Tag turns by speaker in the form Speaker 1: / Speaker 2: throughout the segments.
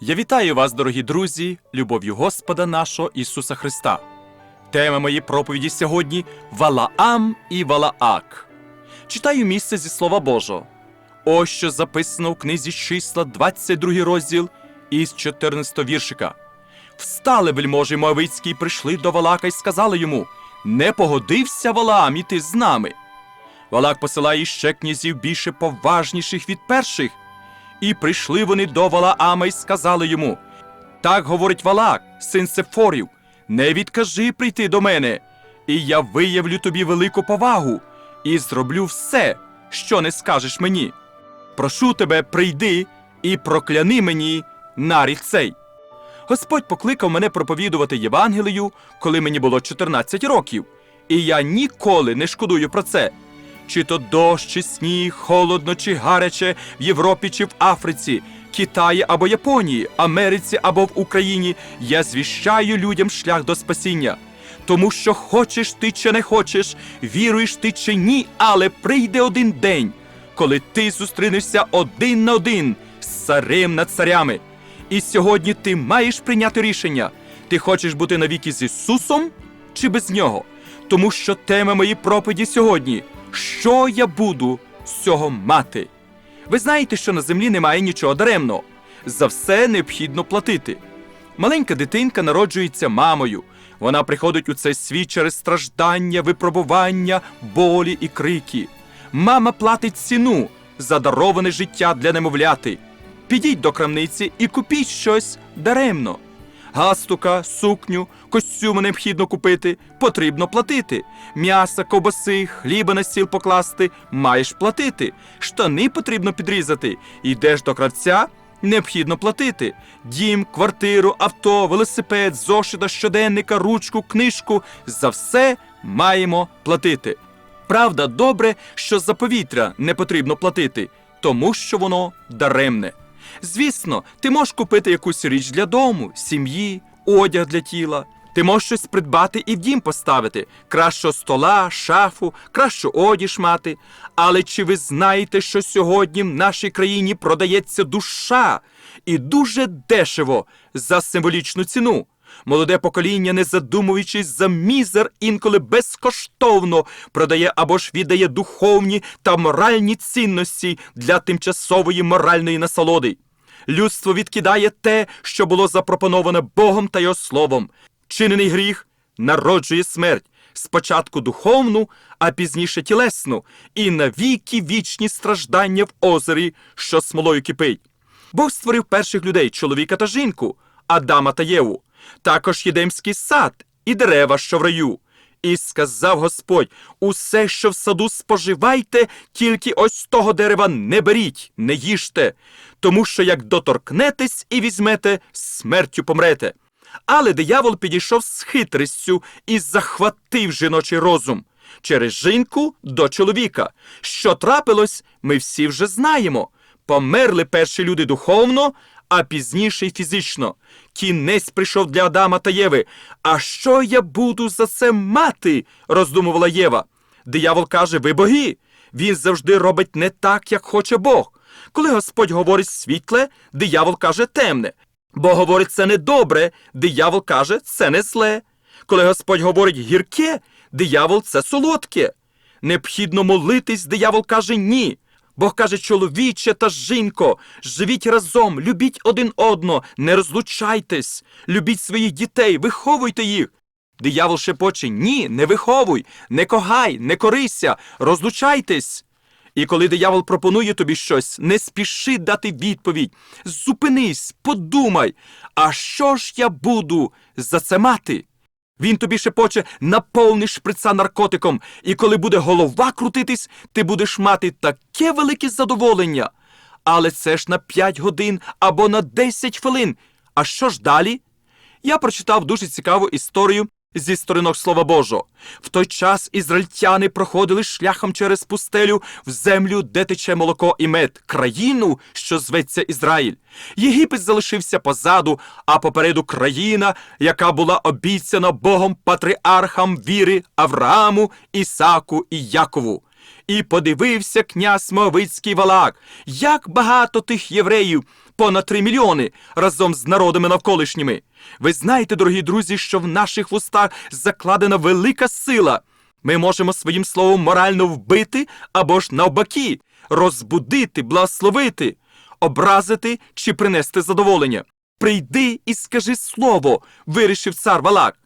Speaker 1: Я вітаю вас, дорогі друзі, любов'ю Господа нашого Ісуса Христа. Тема моєї проповіді сьогодні Валаам і Валаак. Читаю місце зі Слова Божого. Ось що записано у книзі числа, 22 розділ із 14 віршика. Встали вельможі Моавицькі, і прийшли до Валака і сказали йому: Не погодився Валаам іти з нами. Валак посилає ще князів більше поважніших від перших. І прийшли вони до Валаама і сказали йому: Так говорить Валак, син Сефорів, не відкажи прийти до мене, і я виявлю тобі велику повагу і зроблю все, що не скажеш мені. Прошу тебе, прийди і прокляни мені нарід цей. Господь покликав мене проповідувати Євангелію, коли мені було 14 років, і я ніколи не шкодую про це. Чи то дощ, чи сніг, холодно, чи гаряче в Європі чи в Африці, Китаї або Японії, Америці або в Україні, я звіщаю людям шлях до спасіння. Тому що хочеш ти чи не хочеш, віруєш ти чи ні, але прийде один день, коли ти зустрінешся один на один з царем над царями. І сьогодні ти маєш прийняти рішення: ти хочеш бути навіки з Ісусом чи без нього? Тому що тема моєї проповіді сьогодні що я буду з цього мати? Ви знаєте, що на землі немає нічого даремного. За все необхідно платити. Маленька дитинка народжується мамою. Вона приходить у цей світ через страждання, випробування, болі і крики. Мама платить ціну за дароване життя для немовляти. Підіть до крамниці і купіть щось даремно. Галстука, сукню, костюми необхідно купити, потрібно платити. М'яса, ковбаси, хліба на стіл покласти, маєш платити. Штани потрібно підрізати. Йдеш до кравця, необхідно платити. Дім, квартиру, авто, велосипед, зошита, щоденника, ручку, книжку за все маємо платити. Правда, добре, що за повітря не потрібно платити, тому що воно даремне. Звісно, ти можеш купити якусь річ для дому, сім'ї, одяг для тіла. Ти можеш щось придбати і в дім поставити, кращого стола, шафу, кращу одіж мати. Але чи ви знаєте, що сьогодні в нашій країні продається душа і дуже дешево за символічну ціну? Молоде покоління, не задумуючись за мізер, інколи безкоштовно продає або ж віддає духовні та моральні цінності для тимчасової моральної насолоди. Людство відкидає те, що було запропоноване Богом та його словом. Чинений гріх народжує смерть, спочатку духовну, а пізніше тілесну, і навіки вічні страждання в озері, що смолою кипить. Бог створив перших людей, чоловіка та жінку, Адама та Єву, також Єдемський сад і дерева, що в раю. І сказав Господь: усе, що в саду споживайте, тільки ось того дерева не беріть, не їжте, тому що як доторкнетесь і візьмете, смертю помрете. Але диявол підійшов з хитрістю і захватив жіночий розум через жінку до чоловіка. Що трапилось, ми всі вже знаємо. Померли перші люди духовно, а пізніше й фізично. Кінець прийшов для Адама та Єви. А що я буду за це мати? роздумувала Єва. Диявол каже: ви боги. Він завжди робить не так, як хоче Бог. Коли Господь говорить світле, диявол каже темне. Бо говорить це не добре, диявол каже, це не зле. Коли Господь говорить гірке, диявол це солодке. Необхідно молитись, диявол каже ні. Бог каже, чоловіче та жінко, живіть разом, любіть один одного, не розлучайтесь, любіть своїх дітей, виховуйте їх. Диявол шепоче ні, не виховуй, не когай, не корися, розлучайтесь. І коли диявол пропонує тобі щось, не спіши дати відповідь. Зупинись, подумай, а що ж я буду за це мати? Він тобі шепоче наповни шприца наркотиком, і коли буде голова крутитись, ти будеш мати таке велике задоволення. Але це ж на 5 годин або на 10 хвилин. А що ж далі? Я прочитав дуже цікаву історію зі сторінок Слова Божого. В той час ізраїльтяни проходили шляхом через пустелю в землю, де тече молоко і мед, країну, що зветься Ізраїль. Єгипет залишився позаду, а попереду країна, яка була обіцяна Богом патріархам віри Аврааму, Ісаку і Якову. І подивився князь Моавицький Валак, як багато тих євреїв понад 3 мільйони разом з народами навколишніми. Ви знаєте, дорогі друзі, що в наших вустах закладена велика сила. Ми можемо своїм словом морально вбити або ж навпаки, розбудити, благословити, образити чи принести задоволення. Прийди і скажи слово, вирішив цар Валак.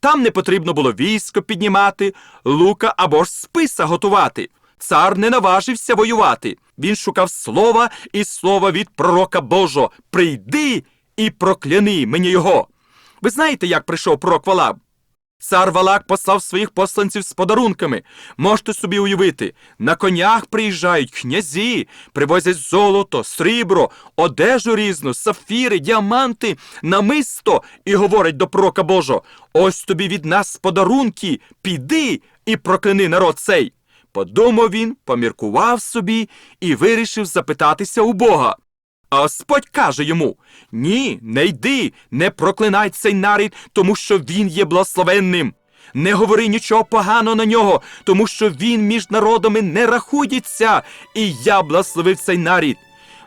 Speaker 1: Там не потрібно було військо піднімати, лука або ж списа готувати. Цар не наважився воювати. Він шукав слова і слова від пророка Божого. Прийди і прокляни мені його. Ви знаєте, як прийшов пророк Валак? Цар Валак послав своїх посланців з подарунками. Можете собі уявити, на конях приїжджають князі, привозять золото, срібро, одежу різну, сафіри, діаманти, намисто і говорять до пророка Божого: ось тобі від нас подарунки, піди і прокляни народ цей. Подумав він, поміркував собі і вирішив запитатися у Бога. А Господь каже йому: Ні, не йди, не проклинай цей нарід, тому що він є благословенним. Не говори нічого поганого на нього, тому що він між народами не рахується, і я благословив цей нарід.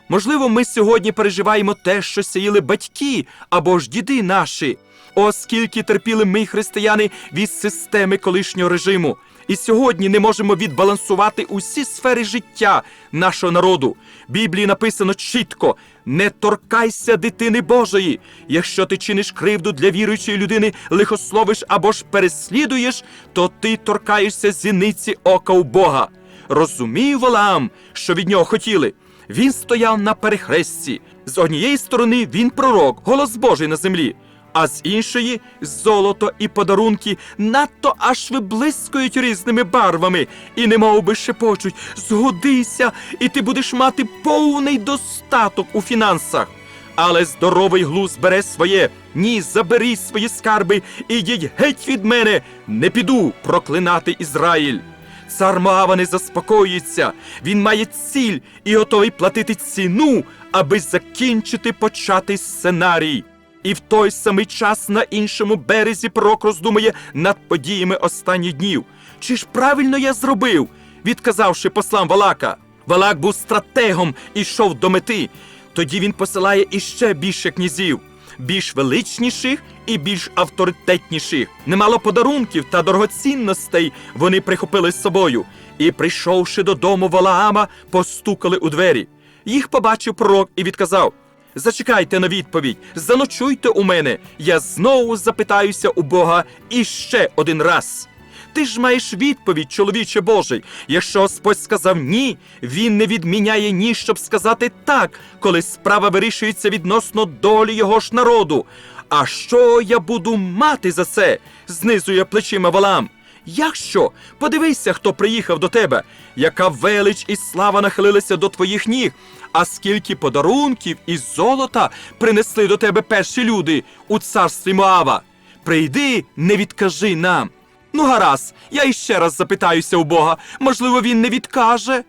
Speaker 1: Можливо, ми сьогодні переживаємо те, що сіяли батьки або ж діди наші, оскільки терпіли ми, християни, від системи колишнього режиму. І сьогодні не можемо відбалансувати усі сфери життя нашого народу. Біблії написано чітко: не торкайся дитини Божої. Якщо ти чиниш кривду для віруючої людини, лихословиш або ж переслідуєш, то ти торкаєшся зіниці ока у Бога. Розумів Валаам, що від нього хотіли. Він стояв на перехресті. З однієї сторони він пророк, голос Божий на землі, а з іншої золото і подарунки надто аж виблискують різними барвами і немов би шепочуть згодися, і ти будеш мати повний достаток у фінансах. Але здоровий глузд бере своє. Ні, заберіть свої скарби і геть від мене. Не піду проклинати Ізраїль. Цар Моава не заспокоїться. Він має ціль і готовий платити ціну, аби закінчити початий сценарій. І в той самий час на іншому березі пророк роздумує над подіями останніх днів. Чи ж правильно я зробив, відказавши послам Валака? Валак був стратегом і йшов до мети. Тоді він посилає іще більше князів, більш величніших і більш авторитетніших. Немало подарунків та дорогоцінностей вони прихопили з собою. І, прийшовши додому Валаама, постукали у двері. Їх побачив пророк і відказав: Зачекайте на відповідь, заночуйте у мене. Я знову запитаюся у Бога іще один раз. Ти ж маєш відповідь, чоловіче Божий. Якщо Господь сказав ні, він не відміняє ні, щоб сказати так, коли справа вирішується відносно долі його ж народу. А що я буду мати за це? знизує плечима Валам. Як що? Подивися, хто приїхав до тебе, яка велич і слава нахилилися до твоїх ніг, а скільки подарунків і золота принесли до тебе перші люди у царстві Моава. Прийди, не відкажи нам. Ну, гаразд, я іще раз запитаюся у Бога. Можливо, він не відкаже.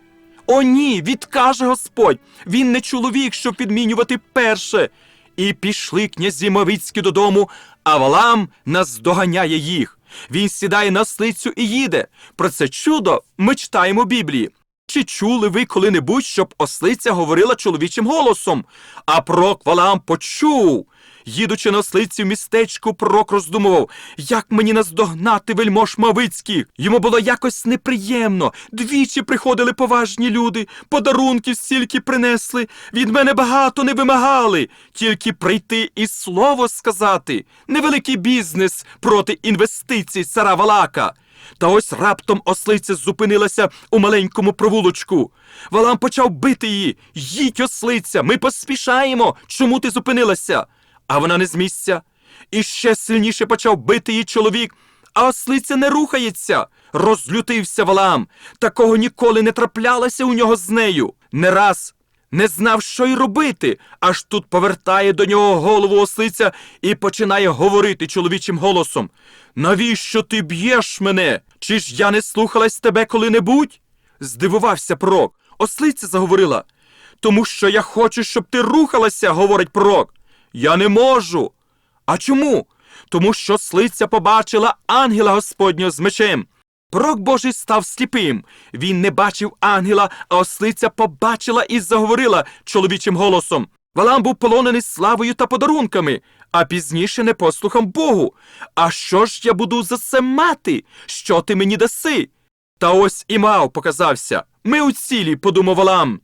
Speaker 1: О, ні, відкаже Господь. Він не чоловік, щоб підмінювати перше. І пішли князі Мовицькі додому, а Валам наздоганяє їх. Він сідає на слицю і їде. Про це чудо ми читаємо Біблії. Чи чули ви коли-небудь, щоб ослиця говорила чоловічим голосом? А прок Валаам почув. Їдучи на ослиці в містечку, пророк роздумував, як мені наздогнати вельмож Мавицьких. Йому було якось неприємно. Двічі приходили поважні люди, подарунки стільки принесли. Від мене багато не вимагали. Тільки прийти і слово сказати. Невеликий бізнес проти інвестицій цара Валака. Та ось раптом ослиця зупинилася у маленькому провулочку. Валам почав бити її. Їдь, ослиця, ми поспішаємо. Чому ти зупинилася? А вона не з місця. І ще сильніше почав бити її чоловік, а ослиця не рухається. Розлютився Валаам. Такого ніколи не траплялося у нього з нею. Не раз не знав, що й робити, аж тут повертає до нього голову ослиця і починає говорити чоловічим голосом. Навіщо ти б'єш мене? Чи ж я не слухалась тебе коли-небудь? Здивувався пророк. Ослиця заговорила. Тому що я хочу, щоб ти рухалася, говорить пророк. Я не можу. А чому? Тому що слиця побачила ангела Господнього з мечем. Пророк Божий став сліпим. Він не бачив ангела, а ослиця побачила і заговорила чоловічим голосом. Валам був полонений славою та подарунками, а пізніше не непослухом Богу. А що ж я буду за це мати? Що ти мені даси? Та ось і мав показався. Ми у цілі, подумав Валам.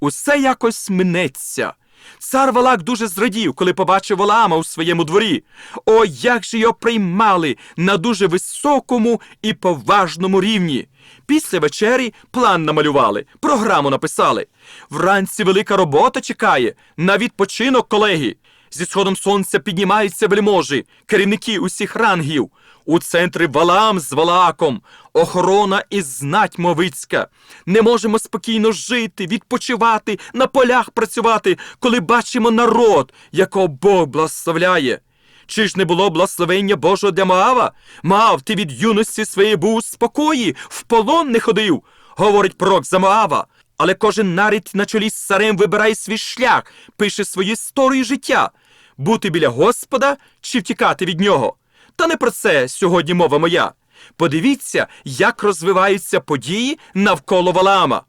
Speaker 1: Усе якось минеться. Цар Валак дуже зрадів, коли побачив Валаама у своєму дворі. О, як же його приймали на дуже високому і поважному рівні. Після вечері план намалювали, програму написали. Вранці велика робота чекає на відпочинок, колеги. Зі сходом сонця піднімаються вельможі, керівники усіх рангів. У центрі Валаам з Валааком, охорона і знать мовицька. Не можемо спокійно жити, відпочивати, на полях працювати, коли бачимо народ, якого Бог благословляє. Чи ж не було благословення Божого для Моава? Мав, ти від юності своєї був у спокої, в полон не ходив, говорить пророк за Моава. Але кожен нарід на чолі з царем вибирає свій шлях, пише свою історію життя бути біля Господа чи втікати від нього. Та не про це сьогодні мова моя. Подивіться, як розвиваються події навколо Валаама.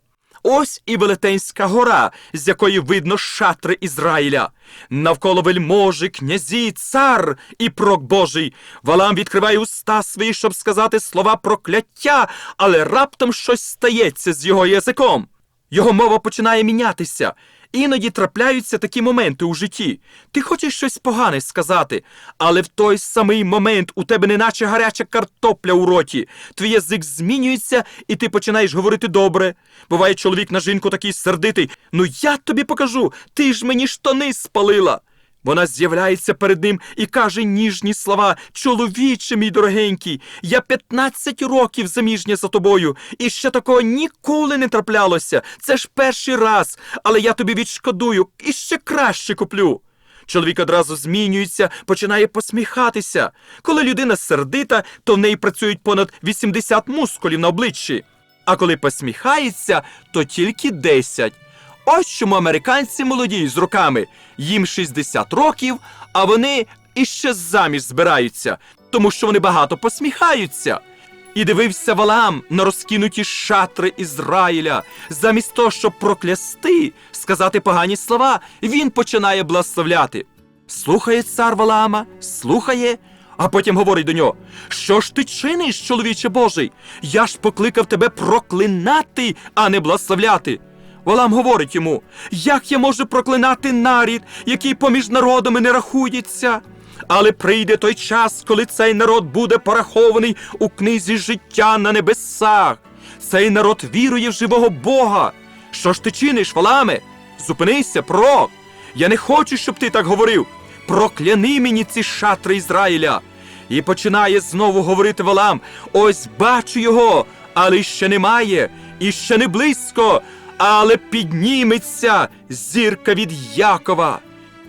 Speaker 1: Ось і Велетенська гора, з якої видно шатри Ізраїля. Навколо вельможі, князі, цар і прок Божий. Валам відкриває уста свої, щоб сказати слова прокляття, але раптом щось стається з його язиком. Його мова починає мінятися. Іноді трапляються такі моменти у житті. Ти хочеш щось погане сказати, але в той самий момент у тебе неначе гаряча картопля у роті. Твій язик змінюється, і ти починаєш говорити добре. Буває чоловік на жінку такий сердитий. Ну я тобі покажу, ти ж мені штани спалила. Вона з'являється перед ним і каже ніжні слова Чоловіче, мій дорогенький, я 15 років заміжня за тобою, і ще такого ніколи не траплялося. Це ж перший раз, але я тобі відшкодую і ще краще куплю. Чоловік одразу змінюється, починає посміхатися. Коли людина сердита, то в неї працюють понад 80 мускулів на обличчі. А коли посміхається, то тільки 10. Ось чому американці молоді з роками. Їм 60 років, а вони іще заміж збираються, тому що вони багато посміхаються. І дивився Валаам на розкинуті шатри Ізраїля. Замість того, щоб проклясти, сказати погані слова, він починає благословляти. Слухає цар Валаама, слухає, а потім говорить до нього: Що ж ти чиниш, чоловіче Божий? Я ж покликав тебе проклинати, а не благословляти. Валам говорить йому, як я можу проклинати нарід, який поміж народами не рахується. Але прийде той час, коли цей народ буде порахований у книзі життя на небесах. Цей народ вірує в живого Бога. Що ж ти чиниш, Валаме? Зупинися, пророк. Я не хочу, щоб ти так говорив. Прокляни мені ці шатри Ізраїля. І починає знову говорити Валам: ось бачу його, але ще немає, і ще не близько, але підніметься зірка від Якова.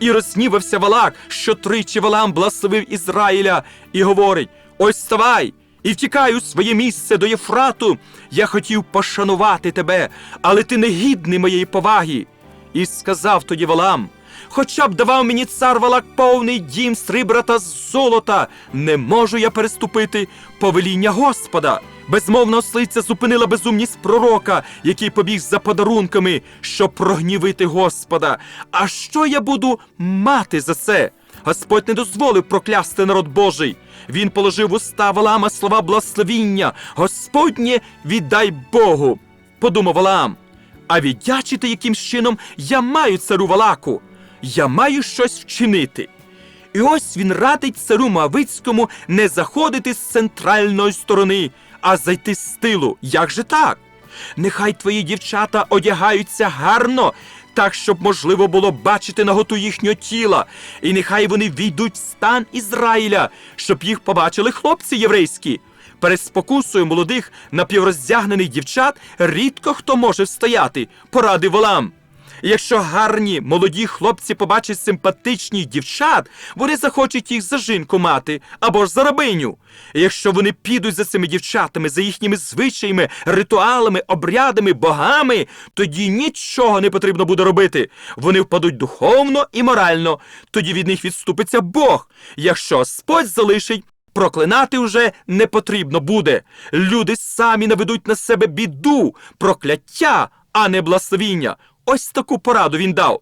Speaker 1: І рознівався Валак, що тричі Валам благословив Ізраїля, і говорить: Ось ставай і втікай у своє місце до Єфрату. Я хотів пошанувати тебе, але ти не гідний моєї поваги. І сказав тоді Валам: Хоча б давав мені цар Валак повний дім срібра та золота, не можу я переступити повеління Господа. Безмовна ослиця зупинила безумність пророка, який побіг за подарунками, щоб прогнівити Господа. А що я буду мати за це? Господь не дозволив проклясти народ Божий. Він положив в уста Валаама слова благословіння. Господнє віддай Богу. Подумав Валаам. А віддячити якимсь чином я маю царю Валаку. Я маю щось вчинити. І ось він радить царю Мавицькому не заходити з центральної сторони, а зайти з тилу. Як же так? Нехай твої дівчата одягаються гарно, так, щоб можливо було бачити наготу їхнього тіла, і нехай вони війдуть в стан Ізраїля, щоб їх побачили хлопці єврейські. Перед спокусою молодих напівроздягнених дівчат рідко хто може встояти, порадив Валам. І Якщо гарні молоді хлопці побачать симпатичних дівчат, вони захочуть їх за жінку мати або ж за рабиню. І Якщо вони підуть за цими дівчатами, за їхніми звичаями, ритуалами, обрядами, богами, тоді нічого не потрібно буде робити. Вони впадуть духовно і морально. Тоді від них відступиться Бог. Якщо Господь залишить. Проклинати вже не потрібно буде. Люди самі наведуть на себе біду, прокляття, а не благословіння. Ось таку пораду він дав.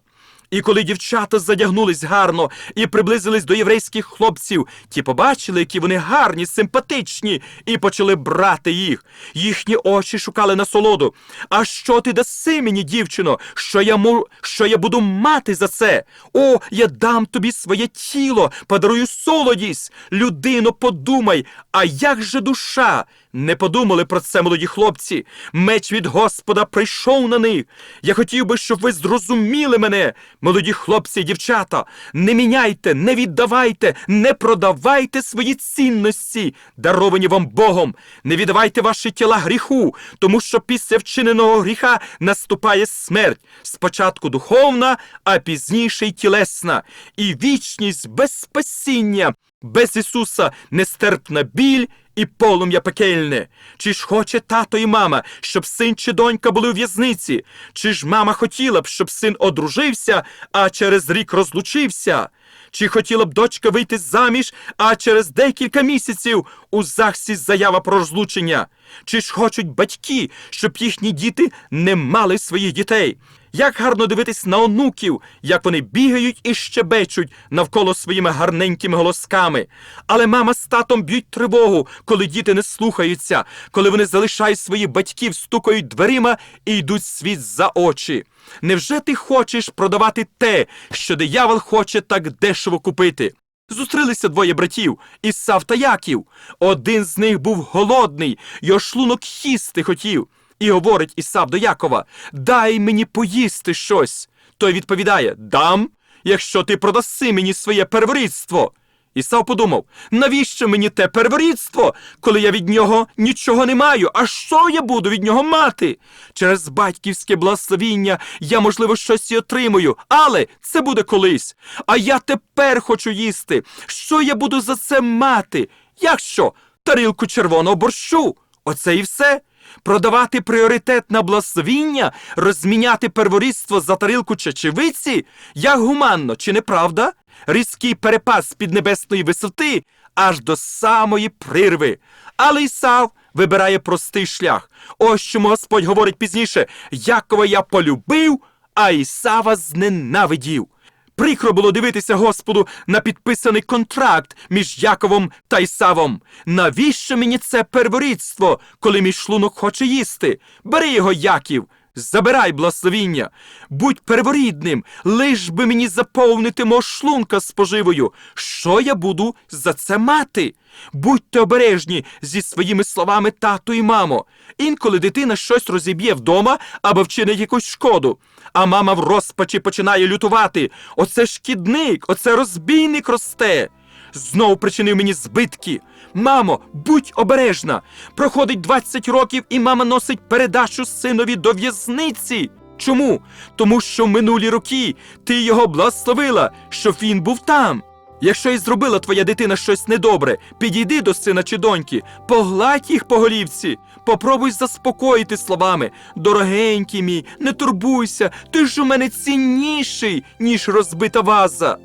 Speaker 1: І коли дівчата задягнулись гарно і приблизились до єврейських хлопців, ті побачили, які вони гарні, симпатичні, і почали брати їх. Їхні очі шукали насолоду. А що ти даси мені, дівчино? Що я мо... що я буду мати за це? О, я дам тобі своє тіло, подарую солодість. Людино, подумай, а як же душа? Не подумали про це молоді хлопці. Меч від Господа прийшов на них. Я хотів би, щоб ви зрозуміли мене, молоді хлопці і дівчата. Не міняйте, не віддавайте, не продавайте свої цінності, даровані вам Богом. Не віддавайте ваші тіла гріху, тому що після вчиненого гріха наступає смерть. Спочатку духовна, а пізніше й тілесна. І вічність без спасіння, без Ісуса нестерпна біль і полум'я пекельне. Чи ж хоче тато і мама, щоб син чи донька були у в'язниці? Чи ж мама хотіла б, щоб син одружився, а через рік розлучився? Чи хотіла б дочка вийти заміж, а через декілька місяців у ЗАГСі заява про розлучення? Чи ж хочуть батьки, щоб їхні діти не мали своїх дітей? Як гарно дивитись на онуків, як вони бігають і щебечуть навколо своїми гарненькими голосками. Але мама з татом б'ють тривогу, коли діти не слухаються, коли вони залишають своїх батьків, стукають дверима і йдуть світ за очі. Невже ти хочеш продавати те, що диявол хоче так дешево купити? Зустрілися двоє братів Ісав та Яків. Один з них був голодний, його шлунок їсти хотів. І говорить Ісав до Якова: Дай мені поїсти щось. Той відповідає: Дам, якщо ти продаси мені своє перворідство. Ісав подумав, навіщо мені те перворідство, коли я від нього нічого не маю? А що я буду від нього мати? Через батьківське благословіння я, можливо, щось і отримую, але це буде колись. А я тепер хочу їсти. Що я буду за це мати? Як що? Тарілку червоного борщу. Оце і все. Продавати пріоритет на благословіння, розміняти перворідство за тарілку чечевиці? Як гуманно, чи не правда? Різкий перепас з піднебесної висоти аж до самої прирви. Але Ісав вибирає простий шлях. Ось чому Господь говорить пізніше: Якова я полюбив, а Ісава зненавидів. Прикро було дивитися Господу на підписаний контракт між Яковом та Ісавом. Навіщо мені це перворідство, коли мій шлунок хоче їсти? Бери його, Яків, забирай благословіння, будь перворідним, лиш би мені заповнити мого шлунка споживою. Що я буду за це мати? Будьте обережні зі своїми словами тату і мамо. Інколи дитина щось розіб'є вдома або вчинить якусь шкоду. А мама в розпачі починає лютувати. Оце шкідник, оце розбійник росте. Знову причинив мені збитки. Мамо, будь обережна. Проходить 20 років, і мама носить передачу синові до в'язниці. Чому? Тому що в минулі роки ти його благословила, щоб він був там. Якщо і зробила твоя дитина щось недобре, підійди до сина чи доньки, погладь їх по голівці, попробуй заспокоїти словами. Дорогенький мій, не турбуйся, ти ж у мене цінніший, ніж розбита ваза.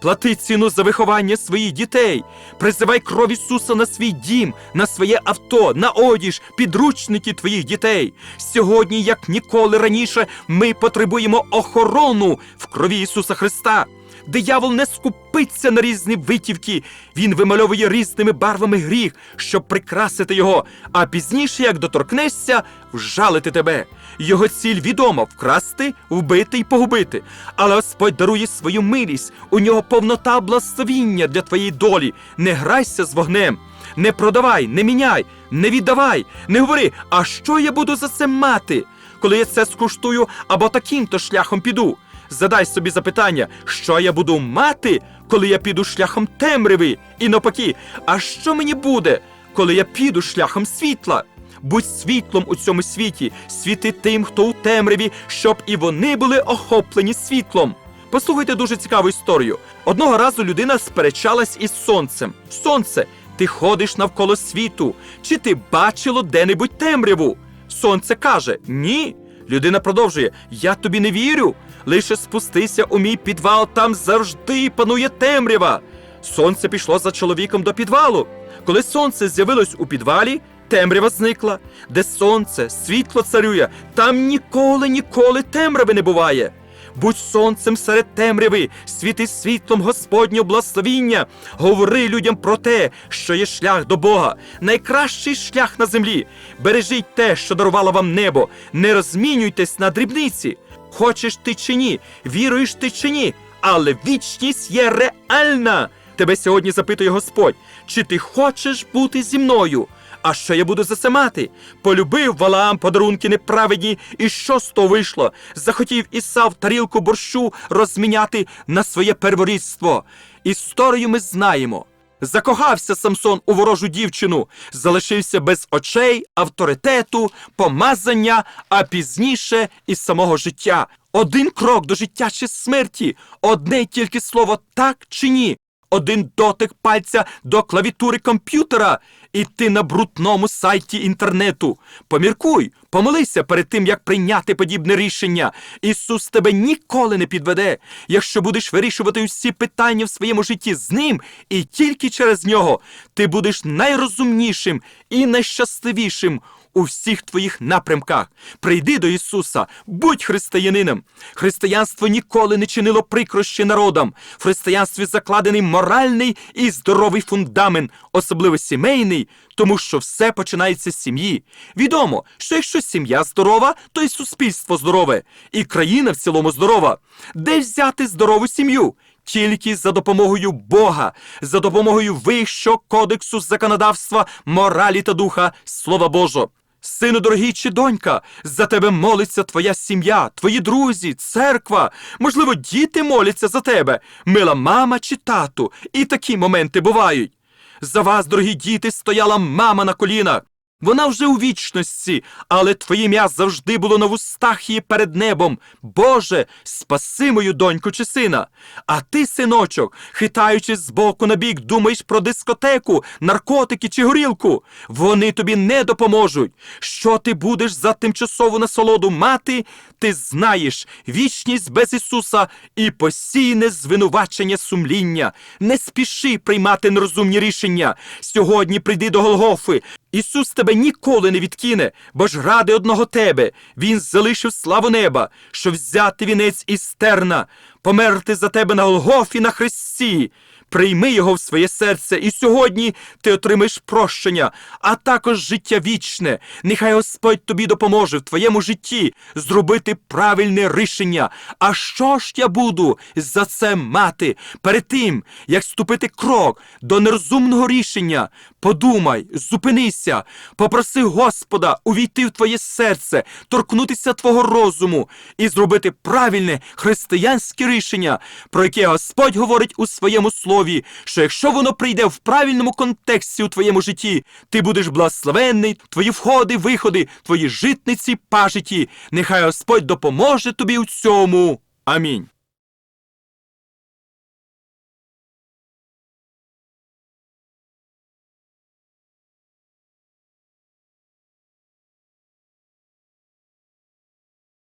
Speaker 1: Плати ціну за виховання своїх дітей. Призивай кров Ісуса на свій дім, на своє авто, на одіж, підручники твоїх дітей. Сьогодні, як ніколи раніше, ми потребуємо охорону в крові Ісуса Христа. Диявол не скупиться на різні витівки. Він вимальовує різними барвами гріх, щоб прикрасити його, а пізніше, як доторкнешся, вжалити тебе. Його ціль відома вкрасти, вбити й погубити. Але Господь дарує свою милість, у нього повнота благословіння для твоєї долі. Не грайся з вогнем. Не продавай, не міняй, не віддавай, не говори, а що я буду за це мати, коли я це скуштую або таким-то шляхом піду. Задай собі запитання, що я буду мати, коли я піду шляхом темряви, і навпаки, а що мені буде, коли я піду шляхом світла? Будь світлом у цьому світі, світи тим, хто у темряві, щоб і вони були охоплені світлом. Послухайте дуже цікаву історію. Одного разу людина сперечалась із сонцем. Сонце, ти ходиш навколо світу. Чи ти бачило де-небудь темряву? Сонце каже: Ні. Людина продовжує: Я тобі не вірю. Лише спустися у мій підвал, там завжди панує темрява. Сонце пішло за чоловіком до підвалу. Коли сонце з'явилось у підвалі, темрява зникла. Де сонце, світло царює, там ніколи, ніколи темряви не буває. Будь сонцем серед темряви, світи світлом Господнього благословіння. Говори людям про те, що є шлях до Бога, найкращий шлях на землі. Бережіть те, що дарувало вам небо, не розмінюйтесь на дрібниці. Хочеш ти чи ні, віруєш ти чи ні, але вічність є реальна. Тебе сьогодні запитує Господь, чи ти хочеш бути зі мною? А що я буду за це? Полюбив Валаам подарунки неправедні, і що з того вийшло? Захотів Ісав тарілку борщу розміняти на своє перворідство. Історію ми знаємо. Закохався Самсон у ворожу дівчину, залишився без очей, авторитету, помазання, а пізніше і самого життя. Один крок до життя чи смерті, одне тільки слово так чи ні. Один дотик пальця до клавітури комп'ютера, і ти на брудному сайті інтернету. Поміркуй, помолися перед тим, як прийняти подібне рішення. Ісус тебе ніколи не підведе, якщо будеш вирішувати усі питання в своєму житті з ним, і тільки через нього ти будеш найрозумнішим і найщасливішим у всіх твоїх напрямках. Прийди до Ісуса, будь християнином. Християнство ніколи не чинило прикрощі народам. В християнстві закладений моральний і здоровий фундамент, особливо сімейний, тому що все починається з сім'ї. Відомо, що якщо сім'я здорова, то й суспільство здорове, і країна в цілому здорова. Де взяти здорову сім'ю? Тільки за допомогою Бога, за допомогою вищого кодексу законодавства, моралі та духа, Слова Божого. Сину, дорогий чи донька, за тебе молиться твоя сім'я, твої друзі, церква. Можливо, діти моляться за тебе, мила мама чи тату. І такі моменти бувають. За вас, дорогі діти, стояла мама на колінах. Вона вже у вічності, але твоє ім'я завжди було на вустах її перед небом. Боже, спаси мою доньку чи сина. А ти, синочок, хитаючись з боку на бік, думаєш про дискотеку, наркотики чи горілку. Вони тобі не допоможуть. Що ти будеш за тимчасову насолоду мати, ти знаєш вічність без Ісуса і постійне звинувачення сумління. Не спіши приймати нерозумні рішення. Сьогодні прийди до Голгофи. Ісус тебе ніколи не відкине, бо ж ради одного тебе. Він залишив славу неба, щоб взяти вінець із терна, померти за тебе на Голгофі на хресті. Прийми його в своє серце, і сьогодні ти отримаєш прощення, а також життя вічне. Нехай Господь тобі допоможе в твоєму житті зробити правильне рішення. А що ж я буду за це мати? Перед тим, як ступити крок до нерозумного рішення, подумай, зупинися, попроси Господа увійти в твоє серце, торкнутися твого розуму і зробити правильне християнське рішення, про яке Господь говорить у своєму слові, що якщо воно прийде в правильному контексті у твоєму житті, ти будеш благословенний, твої входи, виходи, твої житниці, пажиті. Нехай Господь допоможе тобі у цьому. Амінь.